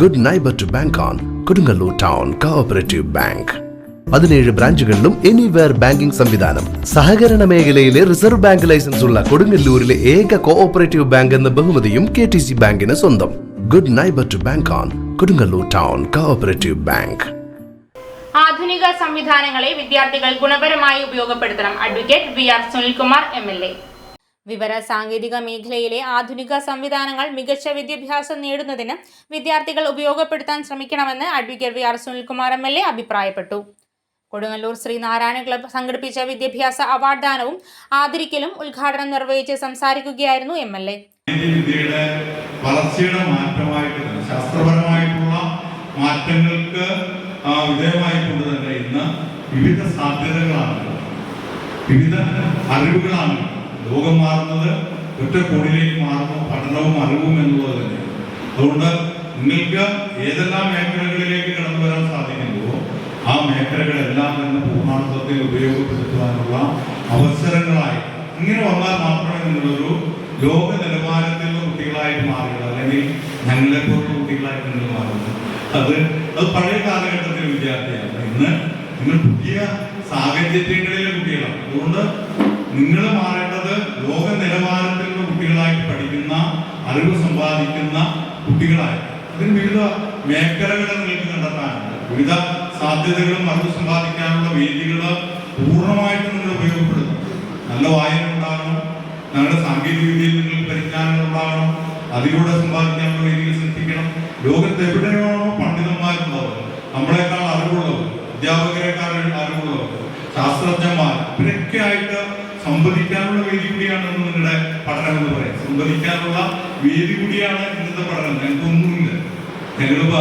Good neighbour to bank on Kodungallur town cooperative bank പതിനേഴ് ബ്രാഞ്ചുകളിലും anywhere banking സംവിധാനം. സഹകരണ മേഖലയിലെ റിസർവ് ബാങ്ക് ലൈസൻസ് ഉള്ള കൊടുങ്ങല്ലൂരിലെ ഏക കോഓപ്പറേറ്റീവ് ബാങ്ക് എന്ന ബഹുമതിയും കെ ടി സി ബാങ്കിന് സ്വന്തം. Good neighbour to bank on Kodungallur town cooperative bank ആധുനിക സംവിധാനങ്ങളെ വിദ്യാർത്ഥികൾ ഗുണപരമായി ഉപയോഗപ്പെടുത്തണം. Advocate V R Sunilkumar M L A വിവര സാങ്കേതിക മേഖലയിലെ ആധുനിക സംവിധാനങ്ങൾ മികച്ച വിദ്യാഭ്യാസം നേടുന്നതിന് വിദ്യാർത്ഥികൾ ഉപയോഗപ്പെടുത്താൻ ശ്രമിക്കണമെന്ന് advocate V R Sunilkumar M L A അഭിപ്രായപ്പെട്ടു. കൊടുങ്ങല്ലൂർ ശ്രീനാരായണ ക്ലബ്ബ് സംഘടിപ്പിച്ച വിദ്യാഭ്യാസ അവാർഡ് ദാനവും ആദരിക്കലും ഉദ്ഘാടനം നിർവഹിച്ച് സംസാരിക്കുകയായിരുന്നു എം എൽ എ. ശാസ്ത്രപരമായിട്ടുള്ള മാറ്റങ്ങൾക്ക് വിധേയമായിക്കൊണ്ട് തന്നെ ഇന്ന് വിവിധ സാധ്യതകളാണ്. വിവിധ അറിവുകളാണ്. ലോകം മാറുന്നത് ഒറ്റ മാറുന്നു പഠനവും അറിവും എന്നുള്ളത് തന്നെയാണ്. അതുകൊണ്ട് നിങ്ങൾക്ക് ഏതെല്ലാം മേഖലകളിലേക്ക് കടന്നു വരാൻ സാധിക്കുന്നുവോ ആ മേഖലകളെല്ലാം തന്നെ പൂർണാർത്ഥത്തിൽ ഉപയോഗപ്പെടുത്തുവാനുള്ള അവസരങ്ങളായി ഇങ്ങനെ വന്നാൽ മാത്രമേ നിങ്ങളൊരു ലോക നിലവാരത്തിലുള്ള കുട്ടികളായിട്ട് മാറുകയുള്ളൂ. അല്ലെങ്കിൽ ഞങ്ങളെ പോലുള്ള കുട്ടികളായിട്ട് നിങ്ങൾ മാറുന്നത് അത് അത് പഴയ കാലഘട്ടത്തിലെ വിദ്യാർത്ഥിയാണ്. ഇന്ന് നിങ്ങൾ പുതിയ സാഹചര്യങ്ങളിലെ കുട്ടികളാണ്. അതുകൊണ്ട് നിങ്ങൾ മാറേണ്ടത് ലോക നിലവാരത്തിലുള്ള കുട്ടികളായി പഠിക്കുന്ന അറിവ് സമ്പാദിക്കുന്ന കുട്ടികളായി. അതിന് വിവിധ മേഖലകൾ നിങ്ങൾക്ക് കണ്ടെത്താനുണ്ട്. വിവിധ സാധ്യതകളും അറിവ് സമ്പാദിക്കാനുള്ള വേദികൾ പൂർണമായിട്ടും നിങ്ങൾ ഉപയോഗപ്പെടുത്തണം. നല്ല വായന ഉണ്ടാകണം ഞങ്ങളുടെ സാങ്കേതിക വിദ്യയിൽ നിങ്ങൾ പരിജ്ഞാനങ്ങൾ ഉണ്ടാകണം അതിലൂടെ സമ്പാദിക്കാനുള്ള വേദികൾ ശ്രദ്ധിക്കണം. ലോകത്ത് എവിടെയാണോ പണ്ഡിതന്മാരുള്ളവർ നമ്മളെക്കാൾ അറിവുള്ളവർ അധ്യാപകരെക്കാൾ അറിവുള്ളവർ ശാസ്ത്രജ്ഞന്മാർ ഇവരൊക്കെ ആയിട്ട് സംവദിക്കാനുള്ള വേദി കൂടിയാണ് നിങ്ങളുടെ പഠനം എന്ന് പറയാം സംവദിക്കാനുള്ള വേദി കൂടിയാണ് ഇന്നത്തെ പഠനം. ഞങ്ങൾക്കൊന്നുമില്ല. ഞങ്ങളിപ്പോ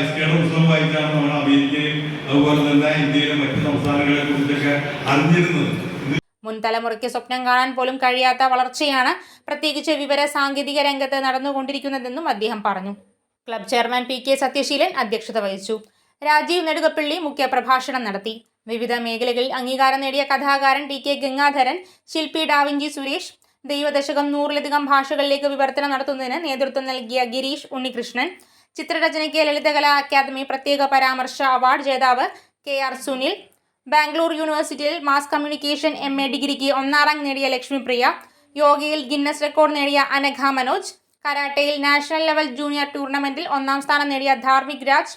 എസ് പുസ്തകം വായിച്ചാണ് നമ്മൾ അമേരിക്കയും അതുപോലെ തന്നെ ഇന്ത്യയിലെ മറ്റു സംസ്ഥാനങ്ങളെ കുറിച്ചൊക്കെ അറിഞ്ഞിരുന്നത്. മുൻതലമുറയ്ക്ക് മുൻ തലമുറയ്ക്ക് സ്വപ്നം കാണാൻ പോലും കഴിയാത്ത വളർച്ചയാണ് പ്രത്യേകിച്ച് വിവര സാങ്കേതിക രംഗത്ത് നടന്നുകൊണ്ടിരിക്കുന്നതെന്നും അദ്ദേഹം പറഞ്ഞു. Club chairman P K Sathyaseelan അധ്യക്ഷത വഹിച്ചു. രാജീവ് നെടുകപ്പള്ളി മുഖ്യപ്രഭാഷണം നടത്തി. വിവിധ മേഖലകളിൽ അംഗീകാരം നേടിയ കഥാകാരൻ ടി കെ ഗംഗാധരൻ ശില്പി ഡാവിഞ്ചി സുരേഷ് ദൈവദശകം നൂറിലധികം ഭാഷകളിലേക്ക് വിവർത്തനം നടത്തുന്നതിന് നേതൃത്വം നൽകിയ ഗിരീഷ് ഉണ്ണികൃഷ്ണൻ ചിത്രരചനയ്ക്ക് ലളിതകലാ അക്കാദമി പ്രത്യേക പരാമർശ അവാർഡ് ജേതാവ് കെ ആർ സുനിൽ ബാംഗ്ലൂർ യൂണിവേഴ്സിറ്റിയിൽ മാസ് കമ്മ്യൂണിക്കേഷൻ എം എ ഡിഗ്രിക്ക് ഒന്നാം റാങ്ക് നേടിയ ലക്ഷ്മിപ്രിയ യോഗയിൽ ഗിന്നസ് റെക്കോർഡ് നേടിയ അനഘ മനോജ് കരാട്ടയിൽ നാഷണൽ ലെവൽ ജൂനിയർ ടൂർണമെന്റിൽ ഒന്നാം സ്ഥാനം നേടിയ ധാർമിക് രാജ്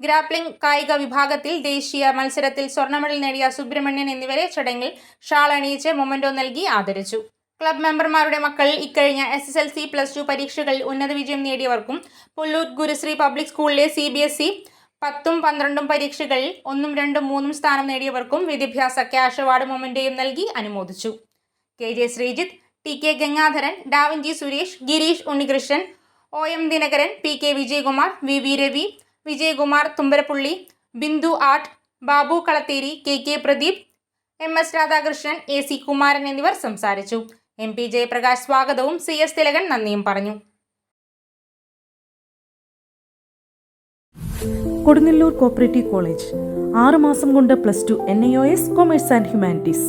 ഗ്രാപ്ലിംഗ് കായിക വിഭാഗത്തിൽ ദേശീയ മത്സരത്തിൽ സ്വർണ മെഡൽ നേടിയ സുബ്രഹ്മണ്യൻ എന്നിവരെ ചടങ്ങിൽ ഷാൾ അണിയിച്ച് മൊമന്റോ നൽകി ആദരിച്ചു. ക്ലബ് മെമ്പർമാരുടെ മക്കൾ ഇക്കഴിഞ്ഞ S S L C plus two പരീക്ഷകളിൽ ഉന്നത വിജയം നേടിയവർക്കും പുല്ലൂർ ഗുരുശ്രീ പബ്ലിക് സ്കൂളിലെ സി ബി എസ് ഇ പത്തും പന്ത്രണ്ടും പരീക്ഷകളിൽ ഒന്നും രണ്ടും മൂന്നും സ്ഥാനം നേടിയവർക്കും വിദ്യാഭ്യാസ ക്യാഷ് അവാർഡ് മൊമെന്റോയും നൽകി അനുമോദിച്ചു. K J Sreejith T K Gangadharan Davinchi Suresh Girish Unnikrishnan O M Dinakaran P K Vijayakumar V V Ravi Vijayakumar Thumbarappully Bindu art Babu Kalatheri K K Pradeep M S Radhakrishnan A C Kumaran എന്നിവർ സംസാരിച്ചു. M P Jayaprakash സ്വാഗതവും C S Thilakan നന്ദിയും പറഞ്ഞു. Kodungallur cooperative college ആറ് മാസം കൊണ്ട് plus two N I O S commerce and humanities.